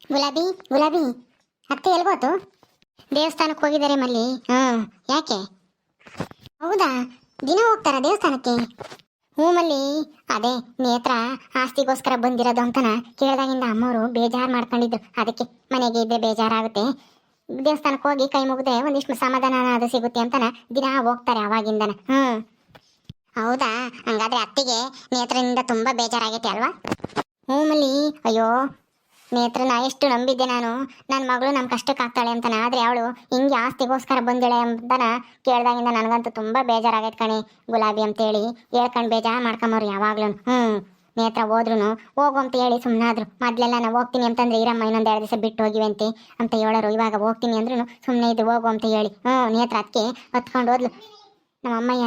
ಗುಲಾಬಿ ಗುಲಾಬಿ. ಅತ್ತೆ ಎಲ್ಗೋತು ದೇವಸ್ಥಾನಕ್ಕೆ ಹೋಗಿದ್ದಾರೆ ಮಲ್ಲಿ. ಹಾಂ, ಯಾಕೆ? ಹೌದಾ? ದಿನ ಹೋಗ್ತಾರ ದೇವಸ್ಥಾನಕ್ಕೆ? ಹ್ಞೂ ಮಲ್ಲಿ. ಅದೇ, ನೇತ್ರ ಆಸ್ತಿಗೋಸ್ಕರ ಬಂದಿರೋದು ಅಂತನ ಕೇಳಿದಾಗಿಂದ ಅಮ್ಮವರು ಬೇಜಾರು ಮಾಡ್ಕೊಂಡಿದ್ರು. ಅದಕ್ಕೆ ಮನೆಗೆ ಇದ್ದೇ ಬೇಜಾರಾಗುತ್ತೆ. ದೇವಸ್ಥಾನಕ್ಕೆ ಹೋಗಿ ಕೈ ಮುಗಿದ್ರೆ ಒಂದಿಷ್ಟು ಸಮಾಧಾನ ಅದು ಸಿಗುತ್ತೆ ಅಂತನ ದಿನ ಹೋಗ್ತಾರೆ ಅವಾಗಿಂದನ. ಹ್ಞೂ. ಹೌದಾ? ಹಂಗಾದ್ರೆ ಅತ್ತಿಗೆ ನೇತ್ರದಿಂದ ತುಂಬಾ ಬೇಜಾರಾಗೈತೆ ಅಲ್ವಾ? ಹ್ಞೂ ಮಲ್ಲಿ. ಅಯ್ಯೋ ನೇತ್ರನ ಎಷ್ಟು ನಂಬಿದ್ದೆ ನಾನು. ನನ್ನ ಮಗಳು ನಮ್ಮ ಕಷ್ಟಕ್ಕೆ ಆಗ್ತಾಳೆ ಅಂತನ. ಆದ್ರೆ ಅವಳು ಹಿಂಗೆ ಆಸ್ತಿಗೋಸ್ಕರ ಬಂದಿಳೆ ಅಂತನ ಕೇಳ್ದಾಗಿಂದ ನನಗಂತೂ ತುಂಬಾ ಬೇಜಾರಾಗೈತೆ ಕಣಿ, ಗುಲಾಬಿ ಅಂತೇಳಿ. ಹೇಳ್ಕೊಂಡು ಬೇಜಾರು ಮಾಡ್ಕೊಂಬರು ಯಾವಾಗ್ಲೂ ಹ್ಞೂ ನೇತ್ರ ಹೋದ್ರು ಹೋಗು ಅಂತ ಹೇಳಿ ಸುಮ್ಮನಾದ್ರು ಮೊದಲೆಲ್ಲ ನಾವು ಹೋಗ್ತೀನಿ ಅಂತಂದ್ರೆ ಇರಮ್ಮ ಇನ್ನೊಂದು ಎರಡು ದಿವಸ ಬಿಟ್ಟು ಹೋಗಿವಂತೆ ಅಂತ ಹೇಳೋರು. ಇವಾಗ ಹೋಗ್ತೀನಿ ಅಂದ್ರೂ ಸುಮ್ಮನೆ ಇದು ಹೋಗು ಅಂತ ಹೇಳಿ. ಹ್ಞೂ ನೇತ್ರ ಅದಕ್ಕೆ ಹತ್ಕೊಂಡು ಹೋದ್ಲು. ನಮ್ಮ ಅಮ್ಮಯ್ಯ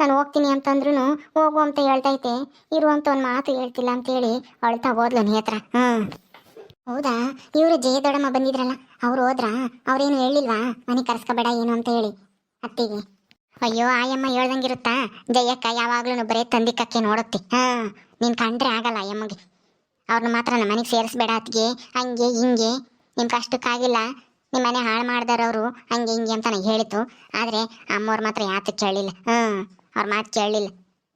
ನಾನು ಹೋಗ್ತೀನಿ ಅಂತಂದ್ರೂ ಹೋಗು ಅಂತ ಹೇಳ್ತೈತೆ ಇರುವಂತ ಒಂದು ಮಾತು ಹೇಳ್ತಿಲ್ಲ ಅಂತೇಳಿ ಅಳ್ತಾ ಹೋದ್ಲು ನೇತ್ರ ಹ್ಞೂ ಹೌದಾ? ಇವರು ಜಯ ದೊಡಮ್ಮ ಬಂದಿದ್ರಲ್ಲ, ಅವ್ರು ಹೋದ್ರ? ಅವ್ರೇನು ಹೇಳಿಲ್ವಾ ಮನೆ ಕರ್ಸ್ಕೊಬೇಡ ಏನು ಅಂತ ಹೇಳಿ ಅತ್ತಿಗೆ. ಅಯ್ಯೋ, ಆಯಮ್ಮ ಹೇಳ್ದಂಗಿರುತ್ತಾ? ಜಯಕ್ಕ ಯಾವಾಗ್ಲೂ ಬರೇ ತಂದಿಕ್ಕಕ್ಕೆ ನೋಡುತ್ತೆ. ಹಾ, ನೀನ್ ಕಂಡ್ರೆ ಆಗಲ್ಲ ಅಯ್ಯಮ್ಮಗೆ. ಅವ್ರನ್ನ ಮಾತ್ರ ನಮ್ಮ ಮನೆಗೆ ಸೇರಿಸ್ಬೇಡ ಅತ್ತಿಗೆ. ಹಂಗೆ, ಹಿಂಗೆ. ನಿಮ್ ಕಷ್ಟಕ್ಕಾಗಿಲ್ಲ ನಿಮ್ಮ ಮನೆ ಹಾಳು ಮಾಡ್ದಾರವರು ಹಂಗೆ, ಹಿಂಗೆ ಅಂತ ನನಗೆ ಹೇಳಿತು ಆದ್ರೆ ಅಮ್ಮವ್ರು ಮಾತ್ರ ಯಾತಕ್ಕೆ ಕೇಳಿಲ್ಲ ಹ್ಮ್, ಅವ್ರ ಮಾತು ಕೇಳಲಿಲ್ಲ.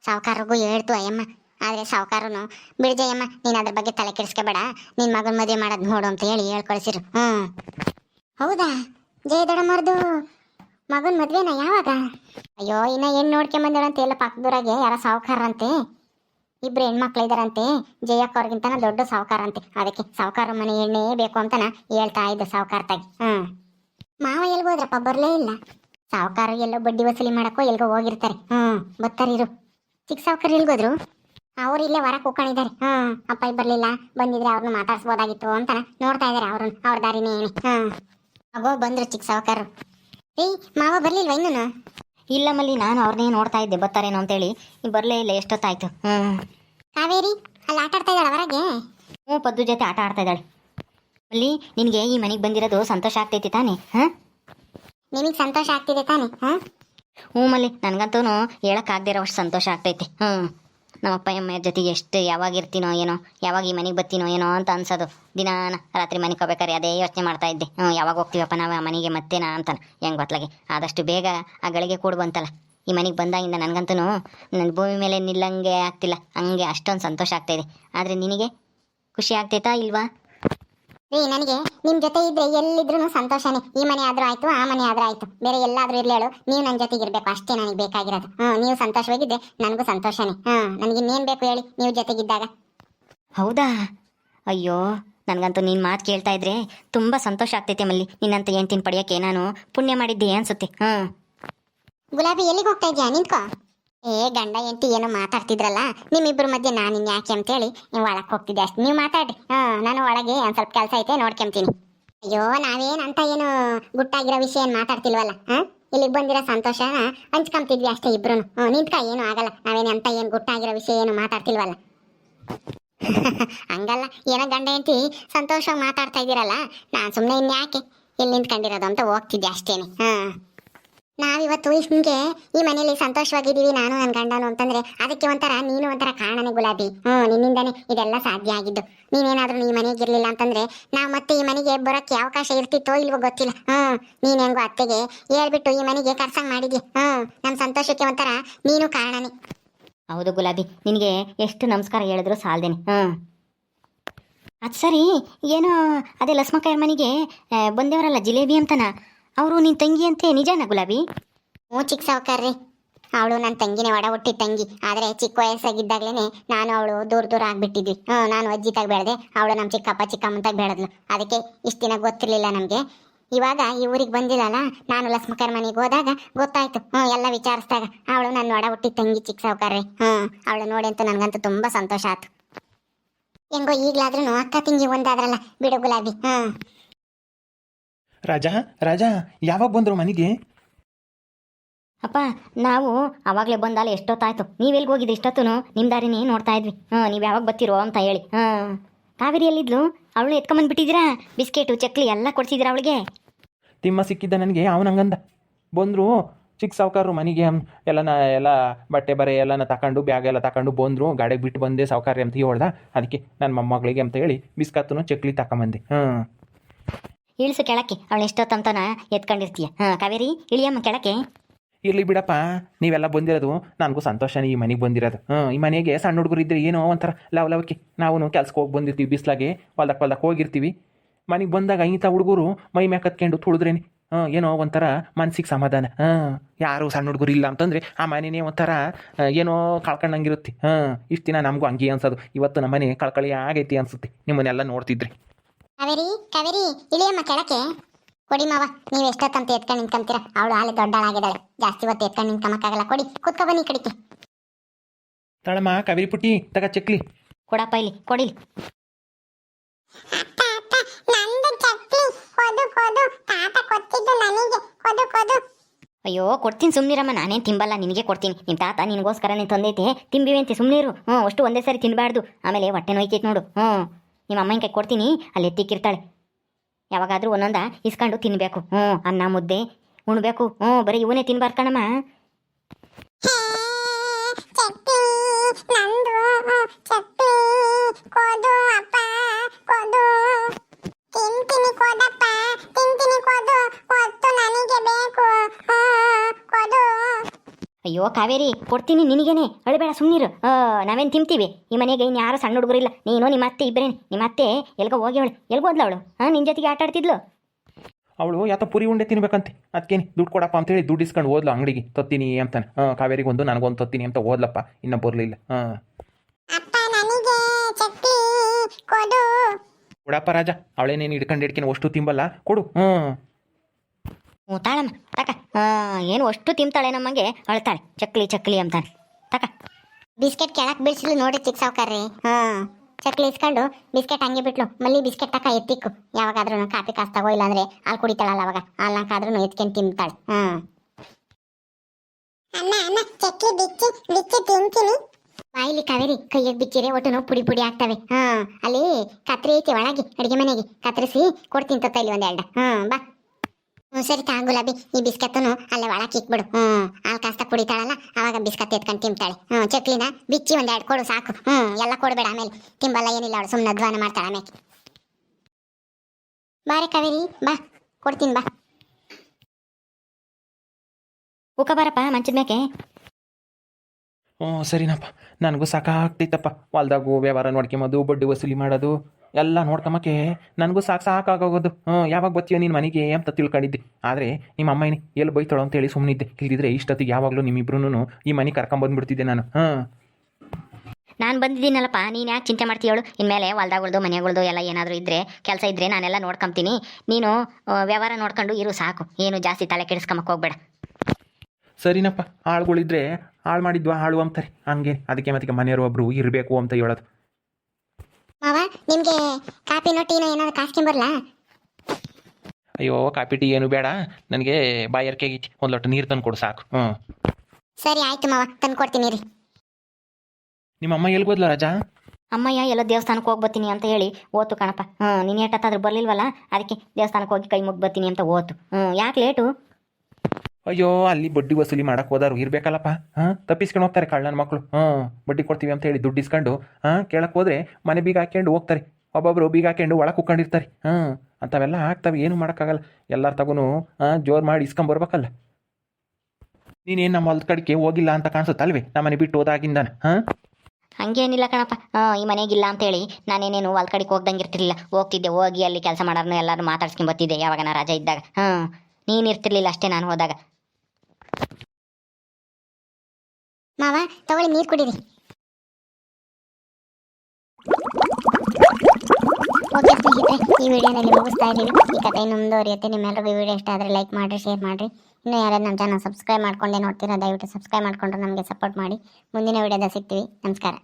ಸಾವುಕಾರರಿಗೂ ಹೇಳ್ತು ಅಯ್ಯಮ್ಮ. ಆದ್ರೆ ಸಾವುಕಾರನು, ಬಿಡು ಜಯಮ್ಮ, ನೀನು ಅದ್ರ ಬಗ್ಗೆ ತಲೆ ಕೆಡಿಸ್ಕೋಬೇಡ. ನಿನ್ನ ಮಗನ ಮದುವೆ ಮಾಡೋದು ನೋಡು ಅಂತ ಹೇಳಿ ಹೇಳ್ಕೊಳಿಸಿರು. ಹ್ಞೂ ಹೌದಾ? ಜಯ ದೊಡ್ಡಮ್ಮರ್ದು ಮಗನ ಮದ್ವೆನ ಯಾವಾಗ? ಅಯ್ಯೋ, ಇನ್ನ ಹೆಣ್ಣು ನೋಡ್ಕೊಂಬಂದಿರಂತೆ ಎಲ್ಲ ಪಕ್ಕದೂರಾಗೆ, ಯಾರ ಸಾವುಕಾರಂತೆ ಇಬ್ರು ಹೆಣ್ಮಕ್ಳು ಇದಾರಂತೆ ಜಯಕ್ಕ ಅವ್ರಿಗಿಂತನ ದೊಡ್ಡ ಸಾವುಕಾರ ಅಂತೆ ಅದಕ್ಕೆ ಸಾವುಕಾರ ಮನೆ ಎಣ್ಣೆ ಬೇಕು ಅಂತನ ಹೇಳ್ತಾ ಇದ್ದ ಸಾವುಕಾರ್ತಾಗಿ. ಹ್ಞೂ ಮಾವ ಎಲ್ಗೋದ್ರಪ್ಪ ಬರಲೇ ಇಲ್ಲ. ಸಾವುಕಾರ ಎಲ್ಲೋ ಬಡ್ಡಿ ವಸೂಲಿ ಮಾಡಕ್ಕೋ ಎಲ್ಗೋ ಹೋಗಿರ್ತಾರೆ. ಹ್ಮ್. ಬರ್ತಾರಿರು. ಚಿಕ್ಕ ಸಾವುಕಾರ ಎಲ್ಗೋದ್ರು? ಅವ್ರು ಇಲ್ಲೇ ಹೊರ ಕೂಕೊಂಡಿದ್ದಾರೆ ಹ್ಮ್ ಅಪ್ಪ ಬರಲಿಲ್ಲ ಬಂದಿದ್ರೆ ಅವ್ರನ್ನ ಮಾತಾಡ್ಸ್ಬೋದಾಗಿತ್ತು ಅಂತ ನೋಡ್ತಾ ಇದಾರೆ ಅವ್ರನ್ನ ಅವ್ರ ದಾರಿನೇ ಏನೇ. ಹ್ಮ್ ಅಗೋ ಬಂದ್ರು ಚಿಕ್ಕ ಸಾವುಕಾರರು ಏಯ್ ಮಾವ ಬರ್ಲಿಲ್ವಾ ಇನ್ನೂ ಇಲ್ಲ ಮಲ್ಲಿ ನಾನು ಅವ್ರನ್ನೇ ನೋಡ್ತಾ ಇದ್ದೆ ಬರ್ತಾರೇನೋ ಅಂತೇಳಿ. ಬರಲೇ ಇಲ್ಲ ಎಷ್ಟೊತ್ತಾಯ್ತು. ಹ್ಞೂ ಕಾವೇರಿ ಅಲ್ಲಿ ಆಟ ಆಡ್ತಾ ಇದ್ದಾಳೆ ಹೊರಗೆ? ಹ್ಞೂ ಪದ್ದು ಜೊತೆ ಆಟ ಆಡ್ತಾ ಇದ್ದಾಳೆ. ಮಲ್ಲಿ ನಿನಗೆ ಈ ಮನೆಗೆ ಬಂದಿರೋದು ಸಂತೋಷ ಆಗ್ತೈತಿ ತಾನೇ ಹಾಂ? ನಿಮಗೆ ಸಂತೋಷ ಆಗ್ತಿದೆ ತಾನೆ ಹಾಂ? ಹ್ಞೂ ಮಲ್ಲಿ ನನಗಂತೂ ಹೇಳೋಕ್ಕಾಗದಿರೋ ಅಷ್ಟು ಸಂತೋಷ ಆಗ್ತೈತಿ ಹ್ಞೂ ನಮ್ಮಪ್ಪ ಅಮ್ಮ ಜೊತೆಗೆ ಎಷ್ಟು ಯಾವಾಗ ಇರ್ತೀನೋ ಏನೋ, ಯಾವಾಗ ಈ ಮನೆಗೆ ಬರ್ತೀನೋ ಏನೋ ಅಂತ ಅನ್ಸೋದು. ದಿನಾನ ರಾತ್ರಿ ಮನೆಗೆ ಹೋಗ್ಬೇಕಾರೆ ಅದೇ ಯೋಚನೆ ಮಾಡ್ತಾ ಇದ್ದೆ. ಹ್ಞೂ ಯಾವಾಗ ಹೋಗ್ತೀವಪ್ಪ ನಾವು ಆ ಮನೆಗೆ ಮತ್ತೇನಾ ಅಂತಾನೆ. ಹೆಂಗೆ ಗೊತ್ತಲಾಗೆ ಆದಷ್ಟು ಬೇಗ ಆ ಗಳಿಗೆ ಕೂಡ ಬಂತಲ್ಲ. ಈ ಮನೆಗೆ ಬಂದಾಗಿಂದ ನನಗಂತೂ ನನ್ನ ಭೂಮಿ ಮೇಲೆ ನಿಲ್ಲಂಗೆ ಆಗ್ತಿಲ್ಲ. ಹಂಗೆ ಅಷ್ಟೊಂದು ಸಂತೋಷ ಆಗ್ತಾಯಿದೆ ಆದರೆ ನಿನಗೆ ಖುಷಿ ಆಗ್ತೈತಾ ಇಲ್ವಾ? ರೀ ನನಗೆ ನಿಮ್ ಜೊತೆ ಇದ್ರೆ ಎಲ್ಲಿದ್ರು ಸಂತೋಷನೇ. ಈ ಮನೆ ಆದ್ರೂ ಆಯ್ತು ಆ ಮನೆ ಆದ್ರೂ ಆಯ್ತು. ಬೇರೆ ಎಲ್ಲಾದ್ರೂ ಇರ್ಲಿ ಹೇಳು. ನೀವು ನನ್ನ ಜೊತೆಗೆ ಇರ್ಬೇಕು ಅಷ್ಟೇ ನನಗೆ ಬೇಕಾಗಿರೋದು. ಹ್ಮ್ ನೀವು ಸಂತೋಷವಾಗಿದ್ರೆ ನನಗೂ ಸಂತೋಷನೇ. ಹಾ ನನಗೆ ಇನ್ನೇನ್ ಬೇಕು ಹೇಳಿ ನೀವು ಜೊತೆಗಿದ್ದಾಗ. ಹೌದಾ? ಅಯ್ಯೋ ನನಗಂತೂ ನೀನು ಮಾತು ಕೇಳ್ತಾ ಇದ್ರೆ ತುಂಬಾ ಸಂತೋಷ ಆಗ್ತೈತೆ ಮಲ್ಲಿ. ನಿನ್ನಂತ ಹೆಂಡ್ತಿನ ಪಡೆಯೋಕ್ಕೆ ನಾನು ಪುಣ್ಯ ಮಾಡಿದ್ದೆ ಅನ್ಸುತ್ತೆ. ಹಾಂ ಗುಲಾಬಿ ಎಲ್ಲಿಗೆ ಹೋಗ್ತಾ ಇದ್ಯಾ? ನಿಂತ್ಕೋ. ಏ, ಗಂಡ ಎಂಟಿ ಏನೋ ಮಾತಾಡ್ತಿದ್ರಲ್ಲ? ನಿಮ್ಮಿಬ್ಬರ ಮಧ್ಯೆ ನಾನು ಇನ್ಯಾಕೆ ಅಂತೇಳಿ ನೀವು ಒಳಗೆ ಹೋಗ್ತಿದ್ದೆ ಅಷ್ಟು. ನೀವು ಮಾತಾಡ್ರಿ. ಹಾ, ನಾನು ಒಳಗೆ ಒಂದು ಸ್ವಲ್ಪ ಕೆಲಸ ಐತೆ, ನೋಡ್ಕೊಂತೀನಿ. ಅಯ್ಯೋ, ನಾವೇನ್ ಅಂತ ಏನು ಗುಟ್ಟಾಗಿರೋ ವಿಷಯ ಏನ್ ಮಾತಾಡ್ತಿಲ್ವಲ್ಲ ಇಲ್ಲಿಗೆ ಬಂದಿರೋ ಸಂತೋಷನ ಹಂಚ್ಕೊಂತಿದ್ವಿ ಅಷ್ಟೇ ಇಬ್ರು ನಿಂತ್ಕ, ಏನು ಆಗಲ್ಲ. ನಾವೇನು ಅಂತ ಏನು ಗುಟ್ಟಾಗಿರೋ ವಿಷಯ ಏನು ಮಾತಾಡ್ತಿಲ್ವಲ್ಲ. ಹಂಗಲ್ಲ, ಏನೋ ಗಂಡ ಎಂಟಿ ಸಂತೋಷವಾಗಿ ಮಾತಾಡ್ತಾ ಇದ್ದೀರಲ್ಲ, ನಾನು ಸುಮ್ಮನೆ ಇನ್ಯಾಕೆ ಇಲ್ಲಿ ನಿಂತ್ಕೊಂಡಿರೋದು ಅಂತ ಹೋಗ್ತಿದ್ದೆ ಅಷ್ಟೇನೆ. ಹಾಂ. ನಾವಿವತ್ತು ಹಿಂಗೆ ಈ ಮನೆಯಲ್ಲಿ ಸಂತೋಷವಾಗಿದ್ದೀವಿ ನಾನು ನನ್ನ ಗಂಡನು ಅಂತಂದ್ರೆ ಅದಕ್ಕೆ ಒಂಥರ ನೀನು ಒಂಥರ ಕಾರಣನೇ ಗುಲಾಬಿ. ಹ್ಞೂ ನಿನ್ನಿಂದನೇ ಇದೆಲ್ಲ ಸಾಧ್ಯ ಆಗಿದ್ದು. ನೀನೇನಾದ್ರೂ ಈ ಮನೆಗೆ ಇರಲಿಲ್ಲ ಅಂತಂದ್ರೆ ನಾವು ಮತ್ತೆ ಈ ಮನೆಗೆ ಬರೋಕ್ಕೆ ಅವಕಾಶ ಇರ್ತಿತ್ತೋ ಇಲ್ವೋ ಗೊತ್ತಿಲ್ಲ. ಹ್ಞೂ ನೀನು ಹೆಂಗೋ ಅತ್ತೆಗೆ ಹೇಳ್ಬಿಟ್ಟು ಈ ಮನೆಗೆ ಕರ್ಸಂಗ್ ಮಾಡಿದ್ವಿ ಹ್ಞೂ ನಮ್ಮ ಸಂತೋಷಕ್ಕೆ ಒಂಥರ ನೀನು ಕಾರಣನೇ ಹೌದು ಗುಲಾಬಿ, ನಿನಗೆ ಎಷ್ಟು ನಮಸ್ಕಾರ ಹೇಳಿದ್ರು ಸಾಲ್ದೇನೆ. ಹಾಂ ಅದು ಸರಿ, ಏನೋ ಅದೇ ಲಸ್ಮಕ್ಕ ಮನೆಗೆ ಬಂದೇವರಲ್ಲ ಜಿಲೇಬಿ ಅಂತನ? ಅವರು ನಿನ್ನ ತಂಗಿ ಅಂತೆ, ನಿಜಾನ ಗುಲಾಬಿ? ಹ್ಞೂ ಚಿಕ್ಕ ಸಾವುಕಾರ್ರಿ ಅವಳು ನನ್ನ ತಂಗಿನೇ ಒಡ ಹುಟ್ಟಿದ ತಂಗಿ. ಆದರೆ ಚಿಕ್ಕ ವಯಸ್ಸಾಗಿದ್ದಾಗಲೇ ನಾನು ಅವಳು ದೂರ ದೂರ ಆಗಿಬಿಟ್ಟಿದ್ವಿ. ಹ್ಞೂ, ನಾನು ಅಜ್ಜಿ ತಾಗ ಬೆಳೆದೆ, ಅವಳು ನಮ್ಮ ಚಿಕ್ಕಪ್ಪ ಚಿಕ್ಕಮ್ಮಂತಾಗ ಬೆಳೆದ್ಲು. ಅದಕ್ಕೆ ಇಷ್ಟು ದಿನ ಗೊತ್ತಿರಲಿಲ್ಲ ನಮಗೆ. ಇವಾಗ ಈ ಊರಿಗೆ ಬಂದಿಲ್ಲಲ್ಲ, ನಾನು ಲಕ್ಷ್ಮಕರ ಮನೆಗೆ ಹೋದಾಗ ಗೊತ್ತಾಯ್ತು. ಹ್ಞೂ, ಎಲ್ಲ ವಿಚಾರಿಸಿದಾಗ ಅವಳು ನನ್ನ ಒಡ ಹುಟ್ಟಿದ ತಂಗಿ ಚಿಕ್ಕ ಸಾವುಕಾರ್ರಿ ಹ್ಞೂ, ಅವಳು ನೋಡಿ ಅಂತ ನನಗಂತೂ ತುಂಬ ಸಂತೋಷ ಆಯ್ತು. ಹೆಂಗೋ ಈಗಲಾದ್ರೂ ಅಕ್ಕ ತಂಗಿ ಒಂದಾದ್ರಲ್ಲ, ಬಿಡು ಗುಲಾಬಿ. ಹ್ಞೂ. ರಾಜಾ ರಾಜಾ ಯಾವಾಗ ಬಂದ್ರು ಮನೆಗೆ? ಅಪ್ಪ ನಾವು ಅವಾಗಲೇ ಬಂದಾಲೆ ಎಷ್ಟೊತ್ತಾಯ್ತು. ನೀವೆಲ್ಗೆ ಹೋಗಿದ್ದು ಇಷ್ಟೊತ್ತು ನಿಮ್ಮ ದಾರಿನೇ ನೋಡ್ತಾ ಇದ್ವಿ. ಹಾಂ ನೀವು ಯಾವಾಗ ಬರ್ತೀರೋ ಅಂತ ಹೇಳಿ. ಹಾಂ. ಕಾವೇರಿ ಎಲ್ಲಿದ್ಲು? ಅವಳು ಎತ್ಕೊಂಬಂದ್ಬಿಟ್ಟಿದ್ದೀರಾ ಬಿಸ್ಕೆಟು ಚಕ್ಲಿ ಎಲ್ಲ ಕೊಡ್ಸಿದ್ದೀರಾ ಅವಳಿಗೆ? ತಿಮ್ಮ ಸಿಕ್ಕಿದ್ದ ನನಗೆ ಅವನಂಗಂದ ಬಂದರು ಚಿಕ್ಕ ಸಾವುಕಾರರು ಮನೆಗೆ ಎಲ್ಲನ ಎಲ್ಲ ಬಟ್ಟೆ ಬರೆ ಎಲ್ಲನ ತಗೊಂಡು ಬ್ಯಾಗ್ ಎಲ್ಲ ತಗೊಂಡು ಬಂದರು. ಗಾಡಿಗೆ ಬಿಟ್ಟು ಬಂದೆ ಸಾವುಕಾರಿ ಅಂತ ಹೇಳ್ದ. ಅದಕ್ಕೆ ನನ್ನ ಮೊಮ್ಮಗಳಿಗೆ ಅಂತ ಹೇಳಿ ಬಿಸ್ಕತ್ತು ಚಕ್ಲಿ ತಗೊಂಬಂದೆ ಹಾಂ ಇಳಿಸು ಕೆಳಕ್ಕೆ. ಅವಳು ಎಷ್ಟೊತ್ತಂತನ ಎತ್ಕೊಂಡಿರ್ತೀಯ. ಹಾಂ, ಕಾವೇರಿ, ಇಳಿಯಮ್ಮ ಕೆಳಕ್ಕೆ. ಇರ್ಲಿ ಬಿಡಪ್ಪ. ನೀವೆಲ್ಲ ಬಂದಿರೋದು ನನಗೂ ಸಂತೋಷನೇ ಈ ಮನೆಗೆ ಬಂದಿರೋದು. ಹಾಂ, ಈ ಮನೆಗೆ ಸಣ್ಣ ಹುಡುಗರು ಇದ್ರೆ ಏನೋ ಒಂಥರ ಲವ್ ಲವಕ್ಕೆ ನಾವು ಕೆಲ್ಸಕ್ಕೆ ಹೋಗಿ ಬಂದಿರ್ತೀವಿ, ಬಿಸ್ಲಾಗೆ ಹೊಲ್ದಕ್ಕೆ ಹೊಲ್ದಕ್ಕೆ ಹೋಗಿರ್ತೀವಿ. ಮನೆಗೆ ಬಂದಾಗ ಇಂಥ ಹುಡುಗರು ಮೈ ಮ್ಯಾಕ್ ಹತ್ಕೊಂಡು ತುಳಿದ್ರೇನೆ ಏನೋ ಒಂಥರ ಮನ್ಸಿಗೆ ಸಮಾಧಾನ. ಹಾಂ, ಯಾರು ಸಣ್ಣ ಹುಡುಗರು ಇಲ್ಲ ಅಂತಂದರೆ ಆ ಮನೆನೇ ಒಂಥರ ಏನೋ ಕಳ್ಕೊಂಡಂಗಿರುತ್ತೆ. ಹಾಂ, ಇಷ್ಟು ದಿನ ನಮಗೂ ಹಂಗೆ ಅನ್ಸೋದು. ಇವತ್ತು ನಮ್ಮ ಮನೆ ಕಳ್ಕಳಿ ಆಗೈತಿ ಅನ್ಸುತ್ತೆ. ನಿಮ್ಮನ್ನೆಲ್ಲ ನೋಡ್ತಿದ್ರಿ. ಕಾವೇರಿ ಕಾವೇರಿ ಇಳಿಯಮ್ಮ ಕೆಳಕ್ಕೆ ಕೊಡಿ ಮಾವ ನೀವು ಎಷ್ಟೊತ್ತಂತ ಎತ್ಕೊಂಡು ನಿಂತ್ಕೊಂತೀರ? ಅವಳು ಹಾಲೆ ದೊಡ್ಡಳಾಗಿದ್ದಾಳೆ. ಜಾಸ್ತಿ ಹೊತ್ತು ಎತ್ಕೊಂಡು ನಿಂತ್ಕೊಂಬಕ್ಕಾಗಲ್ಲ ಕೊಡಿ. ಕುತ್ಕೊ ಬನ್ನಿ ಈ ತಳಮ್ಮ ತಾಳಮ್ಮ ಕಾವೇರಿ ಪುಟ್ಟಿ ತಗ ಚಕ್ಲಿ. ಕೊಡಪ್ಪ ಇಲ್ಲಿ ಕೊಡಿಲಿ. ನಂದು ಚಕ್ಲಿ. ಕೊದು ಕೊದು ತಾತ ಕೊತ್ತಿದ್ದು ನನಗೆ. ಕೊದು ಕೊದು ಅಯ್ಯೋ ಕೊಡ್ತೀನಿ ಸುಮ್ಮನಿರಮ್ಮ ನಾನೇನು ತಿಂಬಲ್ಲ ನಿನಗೆ ಕೊಡ್ತೀನಿ. ನಿಮ್ಮ ತಾತ ನಿನಗೋಸ್ಕರನೇ ತಂದೈತೆ. ತಿಂಬಿವೆ ಅಂತೆ ಸುಮ್ಮನಿರು ಹ್ಞೂ ಅಷ್ಟು ಒಂದೇ ಸಾರಿ ತಿನ್ನಬಾರ್ದು ಆಮೇಲೆ ಹೊಟ್ಟೆ ನೋಯ್ತೈತೆ ನೋಡು. ಹ್ಞೂ ನಿಮ್ಮ ಅಮ್ಮನ ಕೈ ಕೊಡ್ತೀನಿ, ಅಲ್ಲಿ ಎತ್ತಿಕ್ಕಿರ್ತಾಳೆ. ಯಾವಾಗಾದರೂ ಒಂದೊಂದ ಇಸ್ಕೊಂಡು ತಿನ್ನಬೇಕು ಹ್ಞೂ, ಅನ್ನ, ಮುದ್ದೆ, ಉಣ್ಬೇಕು. ಹ್ಞೂ, ಬರೀ ಇವನೇ ತಿನ್ಬಾರ್ದು ಕಣಮ್ಮ. ಅಯ್ಯೋ ಕಾವೇರಿ ಕೊಡ್ತೀನಿ ನಿನಗೇನೆ. ಅಳಬೇಡ ಸುಮ್ಮನಿರು ನಾವೇನು ತಿಂತೀವಿ? ಈ ಮನೆಗೆ ಇನ್ನು ಯಾರು ಸಣ್ಣ ಹುಡುಗರಿಲ್ಲ ನೀನು ನಿಮ್ಮ ಅತ್ತೆ ಇಬ್ಬರೇನು ನಿಮ್ಮ ಅತ್ತೆ ಎಲ್ಗೋ ಹೋಗಿ ಅವಳು ಎಲ್ಗೋದ್ಲ ಅವಳು? ಹಾಂ ನಿನ್ನ ಜೊತೆಗೆ ಆಟ ಆಡ್ತಿದ್ಲು? ಅವಳು ಯಾತ ಪುರಿ ಉಂಡೆ ತಿನ್ಬೇಕಂತೆ. ಅದಕ್ಕೇನು ದುಡ್ಡು ಕೊಡಪ್ಪ ಅಂತೇಳಿ ದುಡ್ಡು ಇಸ್ಕೊಂಡು ಓದ್ಲು ಅಂಗಡಿಗೆ. ತತ್ತೀನಿ ಅಂತಾನೆ. ಹಾಂ ಕಾವೇರಿಗೊಂದು ನನಗೊಂದು ತತ್ತೀನಿ ಅಂತ ಓದ್ಲಪ್ಪ ಇನ್ನೂ ಬರಲಿಲ್ಲ. ಹಾಂ ಅಪ್ಪ ನನಗೆ ಚಕ್ಲಿ ಕೊಡು. ಕೊಡಪ್ಪ ರಾಜ. ಅವಳೇನೇನು ಹಿಡ್ಕೊಂಡು ಹಿಡ್ಕೊಂಡು ಅಷ್ಟು ತಿಂಬಲ್ಲ? ಕೊಡು. ಹ್ಞೂ ತಾಳಮ್ಮ ತಕ. ಏನು ಅಷ್ಟು ತಿಂತಾಳೆ ನಮ್ಮಂಗೆ? ಅಳ್ತಾಳೆ. ಚಕ್ಲಿ ಚಕ್ಲಿ ಅಂತಾನೆ. ತಕ. ಬಿಸ್ಕೆಟ್ ಕೆಳಕ್ ಬೀಳ್ಸಿದ್ಲು ನೋಡಿ ಚಿಕ್ಕ ಸಾವುಕಾರ್ರಿ. ಹಾ. ಚಕ್ಲಿ ಇಸ್ಕೊಂಡು ಬಿಸ್ಕೆಟ್ ಹಂಗೆ ಬಿಟ್ಲು. ಮಲ್ಲಿ ಬಿಸ್ಕೆಟ್ ತಕ ಎತ್ತಿಕ್ಕು. ಯಾವಾಗಾದ್ರೂ ಕಾಫಿ ಕಾಸ್ ತಗೋ ಇಲ್ಲ ಅಂದ್ರೆ ಹಾಲು ಕುಡಿತಾಳಲ್ಲ ಅವಾಗ. ಹಾಲ್ನಾಕಾದ್ರೂ ಎತ್ಕೊಂಡು ತಿಂತಾಳೆ. ಹಾ. ಅಮ್ಮ ಅಮ್ಮ ಚಕ್ಲಿ ಬಿಚ್ಚಿ ಬಿಚ್ಚಿ ತಿಂತೀನಿ. ಬಾಯಿಲಿ ಕಾವೇರಿ ಕೈಯಾಗ ಬಿಚ್ಚಿರೆ ಒಟ್ಟು ಪುಡಿ ಪುಡಿ ಆಗ್ತವೆ. ಹಾ ಅಲ್ಲಿ ಕತ್ರಿ ಐತಿ ಒಳಗೆ ಅಡಿಗೆ ಮನೆಗೆ. ಕತ್ತರಿಸಿ ಕೊಡ್ತೀನಿ ತತ್ತ ಇಲ್ಲಿ ಒಂದೆರಡು ಹಾ ಬಾ. ಹ್ಞೂ, ಸರಿ ತಾ ಗುಲಾಬಿ, ಈ ಬಿಸ್ಕತ್ತನ್ನು ಅಲ್ಲೇ ಒಳಕ್ಕೆ ಇಕ್ಬಿಡು. ಹ್ಞೂ ಅಲ್ಲಿ ಕಾಸ್ತ ಕುಡಿತಾಳಲ್ಲ, ಅವಾಗ ಬಿಸ್ಕತ್ ಎತ್ಕೊಂಡು ತಿಂತಾಳೆ. ಹ್ಞೂ, ಚಕ್ಲಿನ ಬಿಚ್ಚಿ ಒಂದೆರಡು ಕೊಡು ಸಾಕು. ಹ್ಞೂ, ಎಲ್ಲ ಕೊಡಬೇಡ ಆಮೇಲೆ. ತಿಂಬಲ್ಲ, ಏನಿಲ್ಲ ಅವಳು ಸುಮ್ಮನೆ ಅಧ್ವಾನ ಮಾಡ್ತಾಳೆ ಆಮೇಲೆ. ಬಾರೆ ಕಾವೇರಿ, ಬಾ, ಕೊಡ್ತೀನಿ ಬಾ. ಉಕ ಬಾರಪ್ಪ, ಮಂಚದ ಮ್ಯಾಕೆ? ಹ್ಞೂ, ಸರಿನಪ್ಪ. ನನಗೂ ಸಾಕಾಗ್ತೈತಪ್ಪ ಹೊಲ್ದಾಗು ವ್ಯವಹಾರ ನೋಡ್ಕೊಂಬೋದು, ಬಡ್ಡಿ ವಸೂಲಿ ಮಾಡೋದು, ಎಲ್ಲ ನೋಡ್ಕೊಂಬಕ್ಕೆ ನನಗೂ ಸಾಕು ಸಾಕಾಗೋಗೋದು. ಹ್ಞೂ, ಯಾವಾಗ ಬರ್ತೀಯೋ ನೀನು ಮನೆಗೆ ಅಂತ ತಿಳ್ಕೊಂಡಿದ್ದೆ. ಆದರೆ ನಿಮ್ಮ ಅಮ್ಮನಿ ಎಲ್ಲಿ ಬೈತಾಳೋ ಅಂತೇಳಿ ಸುಮ್ಮನಿದ್ದೆ ಇಲ್ಲಿದ್ರೆ ಇಷ್ಟೊತ್ತಿಗೆ ಯಾವಾಗಲೂ ನಿಮ್ಮಿಬ್ರು ಈ ಮನೆ ಕರ್ಕೊಂಬಂದ್ಬಿಡ್ತಿದ್ದೆ ನಾನು. ಹಾಂ ನಾನು ಬಂದಿದ್ದೀನಲ್ಲಪ್ಪ, ನೀನು ಯಾಕೆ ಚಿಂತೆ ಮಾಡ್ತೀಯಳು ಇನ್ಮೇಲೆ ಹೊಲ್ದಾಗಳ್ದು ಮನೆಗಳ್ದು ಎಲ್ಲ ಏನಾದರೂ ಇದ್ದರೆ ಕೆಲಸ ಇದ್ದರೆ ನಾನೆಲ್ಲ ನೋಡ್ಕೊಂತೀನಿ ನೀನು ವ್ಯವಹಾರ ನೋಡ್ಕೊಂಡು ಇರು ಸಾಕು. ಏನು ಜಾಸ್ತಿ ತಲೆ ಕೆಡಿಸ್ಕೊಂಬಕ್ಕೆ ಹೋಗ್ಬೇಡ. ಸರಿನಪ್ಪ ಆಳುಗಳಿದ್ರೆ ಹಾಳು ಮಾಡಿದ್ವಾ ಹಾಳು ಅಂತಾರೆ ಹಂಗೆ ಅದಕ್ಕೆ ಮತ್ತೆ ಮನೆಯವರು ಒಬ್ರು ಇರಬೇಕು ಅಂತ ಹೇಳೋದು. ಮಾವ ನಿಮಗೆ ಕಾಪಿನೋ ಟೀನೋ ಏನಾದ್ರು ಕಾಸ್ಕೊಂಬರ್ಲಾ ಅಯ್ಯೋ ಕಾಪಿ ಟೀ ಏನು ಬೇಡ. ನನಗೆ ಬಾಯರ್ಕೆಗೆ ಒಂದು ಲೋಟ ನೀರು ತಂದು ಕೊಡು ಸಾಕು. ಹ್ಞೂ ಸರಿ ಆಯ್ತು ಮಾವ. ತಂದು ಕೊಡ್ತೀನಿ ರೀ ನಿಮ್ಮ ಅಮ್ಮ ಎಲ್ಗೋದ್ಲ ರಾಜಾ? ಅಮ್ಮಯ್ಯ ಎಲ್ಲೋ ದೇವಸ್ಥಾನಕ್ಕೆ ಹೋಗಿ ಬರ್ತೀನಿ ಅಂತ ಹೇಳಿ ಓತು ಕಣಪ್ಪ. ಹ್ಞೂ ನೀನು ಏಟತ್ತಾದ್ರೂ ಬರಲಿಲ್ವಲ್ಲ? ಅದಕ್ಕೆ ದೇವಸ್ಥಾನಕ್ಕೆ ಹೋಗಿ ಕೈ ಮುಗಿ ಬರ್ತೀನಿ ಅಂತ ಓತು. ಹ್ಞೂ ಯಾಕೆ ಲೇಟು? ಅಯ್ಯೋ, ಅಲ್ಲಿ ಬಡ್ಡಿ ವಸೂಲಿ ಮಾಡಕ್ಕೆ ಹೋದಾರು ಇರಬೇಕಲ್ಲಪ್ಪ. ಹಾಂ? ತಪ್ಪಿಸ್ಕೊಂಡು ಹೋಗ್ತಾರೆ ಕಳ್ಳನ ಮಕ್ಕಳು ಹಾಂ, ಬಡ್ಡಿ ಕೊಡ್ತೀವಿ ಅಂತ ಹೇಳಿ ದುಡ್ಡು ಇಸ್ಕೊಂಡು, ಹಾಂ ಕೇಳಕ್ಕೆ ಹೋದ್ರೆ ಮನೆ ಬೀಗ ಹಾಕ್ಕೊಂಡು ಹೋಗ್ತಾರೆ. ಒಬ್ಬೊಬ್ರು ಬೀಗ ಹಾಕ್ಕೊಂಡು ಒಳಗೆ ಕುಕ್ಕೊಂಡಿರ್ತಾರೆ. ಹಾಂ, ಅಂಥವೆಲ್ಲ ಹಾಕ್ತಾವೆ ಏನು ಮಾಡೋಕ್ಕಾಗಲ್ಲ. ಎಲ್ಲರ ತಗೂ ಹಾಂ, ಜೋರು ಮಾಡಿ ಇಸ್ಕೊಂಬರ್ಬೇಕಲ್ಲ ನೀನೇನು ನಮ್ಮ ಹೊಲದ ಕಡೆಗೆ ಹೋಗಿಲ್ಲ ಅಂತ ಕಾಣಿಸುತ್ತಲ್ವೇ? ನಮ್ಮನೆ ಬಿಟ್ಟು ಹೋದಾಗಿಂದಾನ, ಹಾಂ? ಹಂಗೇನಿಲ್ಲ ಕಣಪ್ಪ. ಈ ಮನೆಗಿಲ್ಲ ಅಂತೇಳಿ ನಾನೇನೇನು ಹೊಲ ಕಡೆಗೆ ಹೋಗ್ದಂಗೆ ಇರ್ತಿರ್ಲಿಲ್ಲ. ಹೋಗ್ತಿದ್ದೆ, ಹೋಗಿ ಅಲ್ಲಿ ಕೆಲಸ ಮಾಡೋರ್ನ ಎಲ್ಲರೂ ಮಾತಾಡ್ಸ್ಕೊಂಡ್ ಬರ್ತಿದ್ದೆ, ಯಾವಾಗ ನಾ ರಜಾ ಇದ್ದಾಗ. ಹಾಂ, ನೀನು ಇರ್ತಿರ್ಲಿಲ್ಲ ಅಷ್ಟೇ ನಾನು ಹೋದಾಗ. ಮಾವ, ತಗೊಳ್ಳಿ, ನೀರು ಕುಡೀರಿ. ಓಕೆ ಸ್ನೇಹಿತರೆ, ಈ ವಿಡಿಯೋನಲ್ಲಿ ಮುಗಿಸ್ತಾ ಇದ್ದೀವಿ. ಈ ಕಥೆ ಮುಂದುವರಿಯುತ್ತೆ ನಿಮ್ಮೆಲ್ಲರಿಗೂ ಈ ವಿಡಿಯೋ ಇಷ್ಟ ಆದರೆ ಲೈಕ್ ಮಾಡಿರಿ ಶೇರ್ ಮಾಡಿರಿ. ಇನ್ನೂ ಯಾರಾದ್ರೂ ನಮ್ಮ ಚಾನಲ್ ಸಬ್ಸ್ಕ್ರೈಬ್ ಮಾಡ್ಕೊಂಡೆ ನೋಡ್ತೀರಾ, ದಯವಿಟ್ಟು ಸಬ್ಸ್ಕ್ರೈಬ್ ಮಾಡಿಕೊಂಡು ನಮಗೆ ಸಪೋರ್ಟ್ ಮಾಡಿ. ಮುಂದಿನ ವಿಡಿಯೋದಲ್ಲಿ ಸಿಗ್ತೀವಿ. ನಮಸ್ಕಾರ.